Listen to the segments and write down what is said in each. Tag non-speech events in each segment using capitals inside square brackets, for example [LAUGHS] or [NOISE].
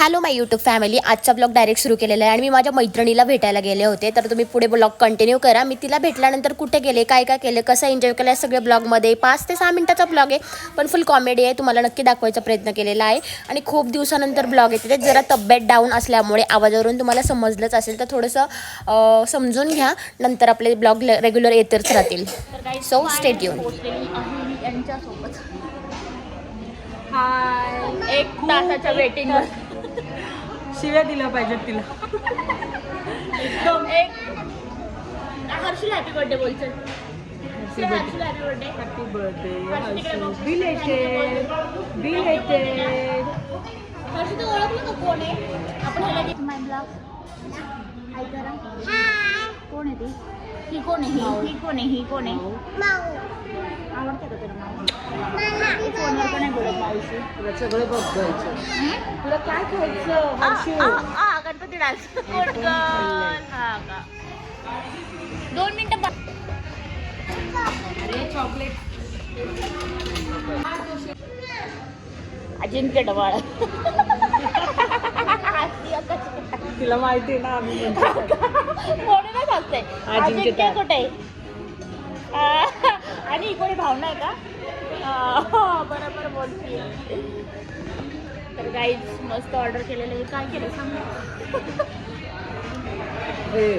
Hello my YouTube family आजचा blog direct सुरू केलेला आहे आणि मी माझ्या मैत्रिणीला भेटायला गेले होते. तर तुम्ही पुढे ब्लॉग कंटिन्यू करा. मी तिला भेटल्यानंतर कुठे गेले काय काय केलं कसं एन्जॉय केलं या सगळ्या ब्लॉगमध्ये पाच ते सहा मिनिटाचा ब्लॉग आहे पण फुल कॉमेडी आहे. तुम्हाला नक्की दाखवायचा प्रयत्न केलेला आहे. आणि खूप दिवसानंतर ब्लॉग येते. ते जरा तब्येत डाऊन असल्यामुळे आवाजावरून तुम्हाला समजलंच असेल. तर थोडंसं समजून घ्या. नंतर आपले ब्लॉग रेग्युलर येतच राहतील. सो स्टेट येऊन यांच्यासोबत हाय एक तासाच्या वेटिंग शिव्या दिल्या पाहिजेत तिला. एकदम. एक. हर्षीला हॅपी बर्थडे बोलचं हर्षीला happy birthday happy birthday Harshi. Harshi तू ओळखलं का कोण आहे? आपण ह्याला घेतो माय ब्लॉग हाय करा. कोण आहे ती? ही कोण आहे ही? ही कोण आहे? ही कोण आहे? आवडते का तुला माऊ फोनवर पण नाही बोलत माऊशी तुला सगळं बघायचं तुला काय खायचं? हर्षू आ, आ, आ, गणपती डान्स. [LAUGHS] गुड गर्ल का? दोन मिनिटं बा- अरे चॉकलेट अजिंक्य डवाळ [LAUGHS] तिला माहिती ना आम्ही. [LAUGHS] म्हणूनच असतंय अजिंक्य. कुठे? आणि ही कोणी भावना आहे का? आ, बरोबर बोलते तर गाईज मस्त ऑर्डर केलेलं काय केलं सांग हे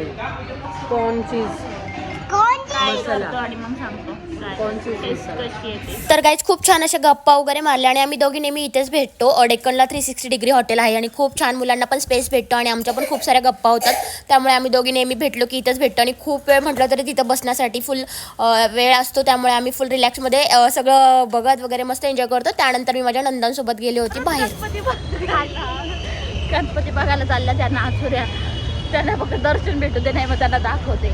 कॉर्न चीज काय मसाला. करतो आणि मग सांगतो. तर गाईज खूप छान अशा गप्पा वगैरे मारल्या आणि आम्ही दोघी नेहमी इथेच भेटतो. अडेक्कनला थ्री सिक्स्टी डिग्री हॉटेल आहे आणि खूप छान मुलांना पण स्पेस भेटतो आणि आमच्या पण खूप साऱ्या गप्पा होतात. त्यामुळे आम्ही दोघी नेहमी भेटलो की इथंच भेटतो आणि खूप वेळ म्हटलं तरी तिथं बसण्यासाठी फुल वेळ असतो. त्यामुळे आम्ही फुल रिलॅक्समध्ये सगळं बघत वगैरे मस्त एन्जॉय करतो. त्यानंतर मी माझ्या नंदांसोबत गेली होती बाहेर. गणपती बघायला बघायला चालल्या त्यांना आसुऱ्या त्यांना फक्त दर्शन भेटू दे नाही मग त्यांना दाखवते.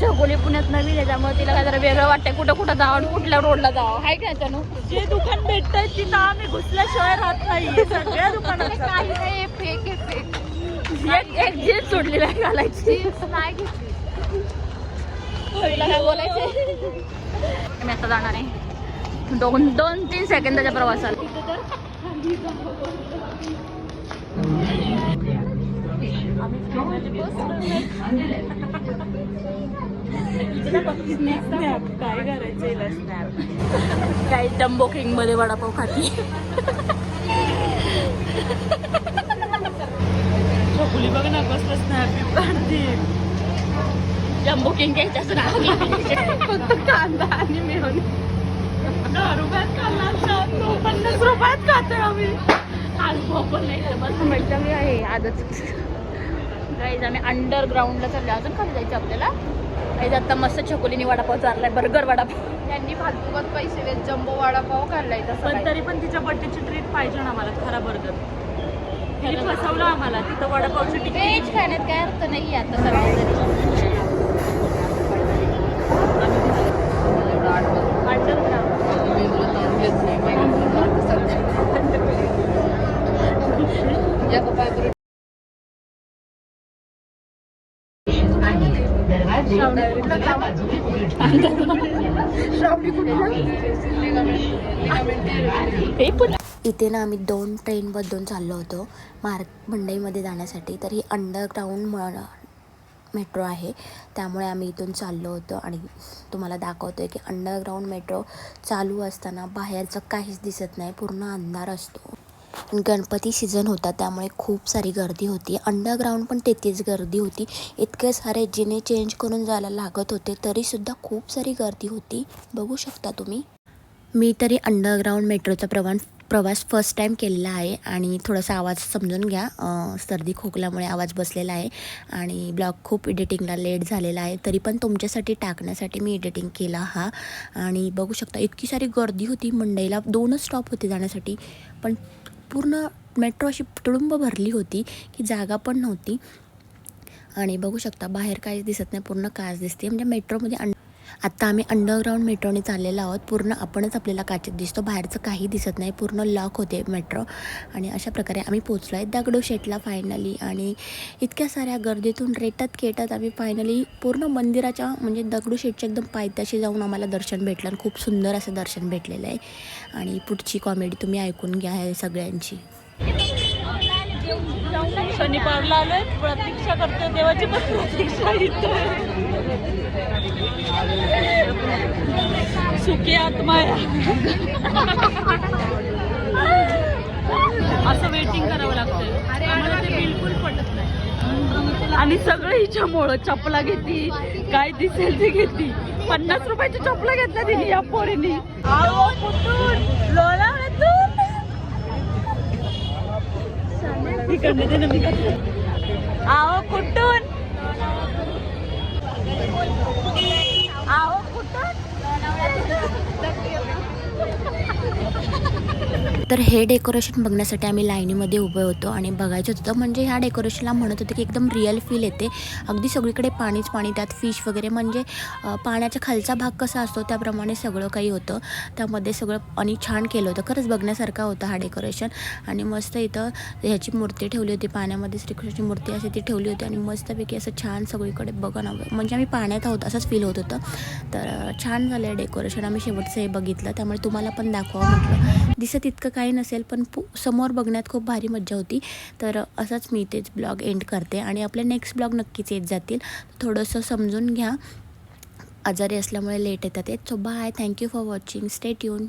शगोली पुण्यात नवीन आहे त्यामुळे तिला काय जरा वेगळं वाटतंय. कुठं कुठं जावं आणि कुठल्या रोडला जावं. हाय काय त्यानं जे दुकान भेटतंय तिथं आम्ही घुसल्याशिवाय राहत नाही सगळ्या दुकानात काही नाही फेक फेक एक एक जीन्स नाही घालायची. नाही तिला काय बोलायचं मी आता जाणार आहे. दोन दोन तीन सेकंदाच्या प्रवासाला. काय करायचं स्नॅप काही जम्बो किंगमध्ये वडापाव खाती? चकुली बघ ना कसलं स्नॅप काढते जम्बो किंग घ्यायचं नाव. [LAUGHS] फक्त कांदा आणि मिळून दहा रुपयात खाल्ला पन्नास रुपयात खातोय आम्ही. आज भोपळ नाही बस. मैत्रिणी आहे आजच. गाईज आम्ही अंडरग्राऊंडला चाललो अजून खाली जायचं आपल्याला? गाईज आता मस्त छकोलीने वडापाव चाललाय बर्गर वडापाव. त्यांनी फालतूकच पैसे देत जम्बो वडापाव खाल्लाय पण. तरी पण तिच्या बड्डेची ट्रीट पाहिजे ना आम्हाला खरा बर्गर तिने फसवलं आम्हाला तिथं वडापावची व्हेज खाण्यात काय अर्थ नाही आता सध्या तरी अंडरग्राऊंड हे पण इथे ना आम्ही दोन ट्रेन बदलून चाललो होतो. मार्क मंडईमध्ये जाण्यासाठी. तर ही अंडरग्राऊंड म मेट्रो आहे. त्यामुळे आम्ही इथून चाललो होतो आणि तुम्हाला दाखवतो आहे की अंडरग्राऊंड मेट्रो चालू असताना बाहेरचं काहीच दिसत नाही. पूर्ण अंधार असतो. गणपती सीझन होता त्यामुळे खूप सारी गर्दी होती. अंडरग्राऊंड पण तेथेच गर्दी होती. इतके सारे जिने चेंज करून जायला लागत होते तरीसुद्धा खूप सारी गर्दी होती. बघू शकता तुम्ही. मी तरी अंडरग्राऊंड मेट्रोचा प्रवास प्रवास फर्स्ट टाईम केलेला आहे आणि थोडासा आवाज समजून घ्या. सर्दी खोकल्यामुळे आवाज बसलेला आहे आणि ब्लॉग खूप एडिटिंगला लेट झालेला आहे. तरी पण तुमच्यासाठी टाकण्यासाठी मी एडिटिंग केला हा. आणि बघू शकता इतकी सारी गर्दी होती मंडईला दोनच स्टॉप होते जाण्यासाठी. पण पूर्ण मेट्रो अशी तुडुंब भरली होती की जागा पण नव्हती. आणि बघू शकता बाहेर काहीच दिसत नाही पूर्ण काच दिसते. म्हणजे मेट्रोमध्ये अं आत्ता आम्ही अंडरग्राऊंड मेट्रोने चाललेलो आहोत. पूर्ण आपणच आपल्याला काचेत दिसतो. बाहेरचं काही दिसत नाही. पूर्ण लॉक होते मेट्रो आणि अशा प्रकारे आम्ही पोचलो आहे दगडूशेठला फायनली आणि इतक्या साऱ्या गर्दीतून रेटत केटत आम्ही फायनली पूर्ण मंदिराच्या म्हणजे दगडूशेठच्या एकदम पायथ्याशी जाऊन आम्हाला दर्शन भेटलं. आणि खूप सुंदर असं दर्शन भेटलेलं आहे. आणि पुढची कॉमेडी तुम्ही ऐकून घ्या सगळ्यांची. सगळ्यांची शनिवारला आलोय. प्रतीक्षा करतोय देवाची पण प्रतीक्षा इथं. सुखी आत्मा असं वेटिंग करावं लागतंय. आम्हाला ते बिलकुल पटत नाही. आणि सगळं हिच्यामुळं चपला घेती काय दिसेल ते घेती. पन्नास रुपयाची चपला घेतल्या तिने या पोरीनी. मी तर हे डेकोरेशन बघण्यासाठी आम्ही लाईनीमध्ये उभे होतो आणि बघायचं होतं. म्हणजे ह्या डेकोरेशनला म्हणत होते की एकदम रिअल फील येते. अगदी सगळीकडे पाणीच पाणी त्यात फिश वगैरे. म्हणजे पाण्याच्या पाण्याचा खालचा भाग कसा असतो त्याप्रमाणे सगळं काही होतं. त्यामध्ये सगळं आणि छान केलं होतं. खरंच बघण्यासारखा होता हा डेकोरेशन आणि मस्त इथं ह्याची मूर्ती ठेवली होती. पाण्यामध्ये श्रीकृष्णाची मूर्ती अशी ती ठेवली होती. आणि मस्तपैकी असं छान सगळीकडे बघा ना. म्हणजे आम्ही पाण्यात आहोत असंच फील होत होतं. तर छान झालं आहे डेकोरेशन आम्ही शेवटचं हे बघितलं. त्यामुळे तुम्हाला पण दाखवा म्हटलं. दिसत इतकं काही नसेल पण पु समोर बघण्यात खूप भारी मज्जा होती. तर असंच मी तेच ब्लॉग एंड करते आणि आपले नेक्स्ट ब्लॉग नक्कीच येत जातील. थोडंसं समजून घ्या. आजारी असल्यामुळे लेट येतात येत so bye thank you for watching stay tuned